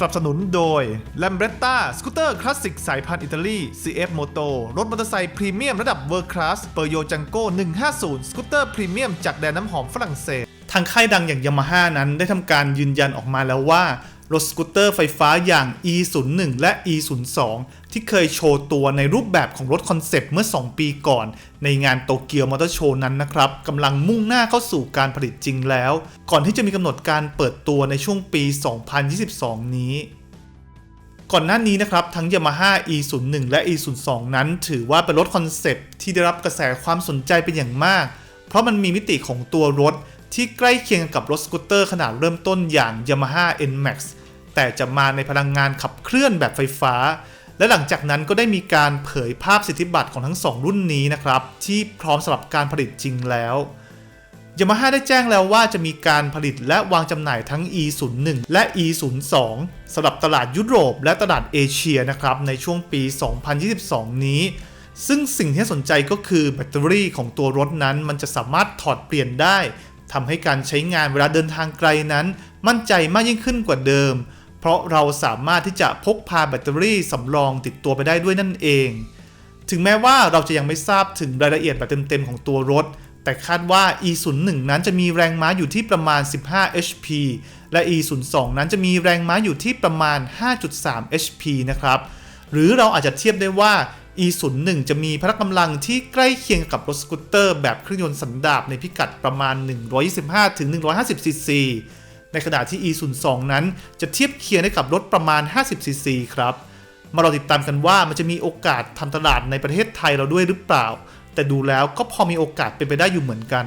สนับสนุนโดย l a m b r e t t a สกูตเตอร์คลาสสิกสายพันธุ์อิตาลี CF Moto รถมอเตอร์ไซค์พรีเมียมระดับเวอร์คลาสเปอร์โยจังโก้150 สกูตเตอร์พรีเมียมจากแดนน้ำหอมฝรั่งเศส ทางค่ายดังอย่างยามาฮ่านั้นได้ทำการยืนยันออกมาแล้วว่า รถสกูตเตอร์ไฟฟ้าอย่าง E01 และ E02 ที่เคยโชว์ตัวในรูปแบบของรถคอนเซปต์เมื่อ 2 ปีก่อน ในงานโตเกียวมอเตอร์โชว์นั้นนะครับกำลังมุ่งหน้าเข้าสู่การผลิตจริงแล้ว ก่อนที่จะมีกำหนดการเปิดตัวในช่วงปี 2022 นี้ก่อนหน้านี้นะครับ ทั้ง Yamaha E01 และ E02 นั้นถือว่าเป็นรถคอนเซปต์ที่ได้รับกระแสความสนใจเป็นอย่างมาก เพราะมันมีมิติของตัวรถ ที่ใกล้เคียงกับรถสกูตเตอร์ขนาดเริ่มต้นอย่าง Yamaha NMAX แต่จะมาในพลังงานขับเคลื่อนแบบไฟฟ้า และหลังจากนั้นก็ได้มีการเผยภาพสิทธิบัตรของทั้งสองรุ่นนี้นะครับ ที่พร้อมสำหรับการผลิตจริงแล้วยามาฮ่าได้แจ้งแล้วว่าจะมีการผลิตและวางจำหน่ายทั้ง E01 และ E02 สำหรับตลาดยุโรปและตลาดเอเชียนะครับในช่วงปี 2022 นี้ ซึ่งสิ่งที่สนใจก็คือแบตเตอรี่ของตัวรถนั้นมันจะสามารถถอดเปลี่ยนได้ ทำให้การใช้งานเวลาเดินทางไกลนั้น มั่นใจมากยิ่งขึ้นกว่าเดิม เพราะเราสามารถที่จะพกพาแบตเตอรี่สำรองติดตัวไปได้ด้วยนั่นเอง ถึงแม้ว่าเราจะยังไม่ทราบถึงรายละเอียดแบบเต็มๆของตัวรถ แต่คาดว่า E01 นั้นจะมีแรงม้าอยู่ที่ประมาณ 15 HP และ E02 นั้นจะมีแรงม้าอยู่ที่ประมาณ 5.3 HP นะครับหรือเราอาจจะเทียบได้ว่า E01 จะมีพละกำลังที่ใกล้เคียงกับรถสกูตเตอร์แบบเครื่องยนต์สันดาปในพิกัดประมาณ 125-150 cc ในขณะที่ E02 นั้นจะเทียบเคียงได้กับรถประมาณ 50 cc ครับ มาเราติดตามกันว่ามันจะมีโอกาสทำตลาดในประเทศไทยเราด้วยหรือเปล่า แต่ดูแล้วก็พอมีโอกาสเป็นไปได้อยู่เหมือนกัน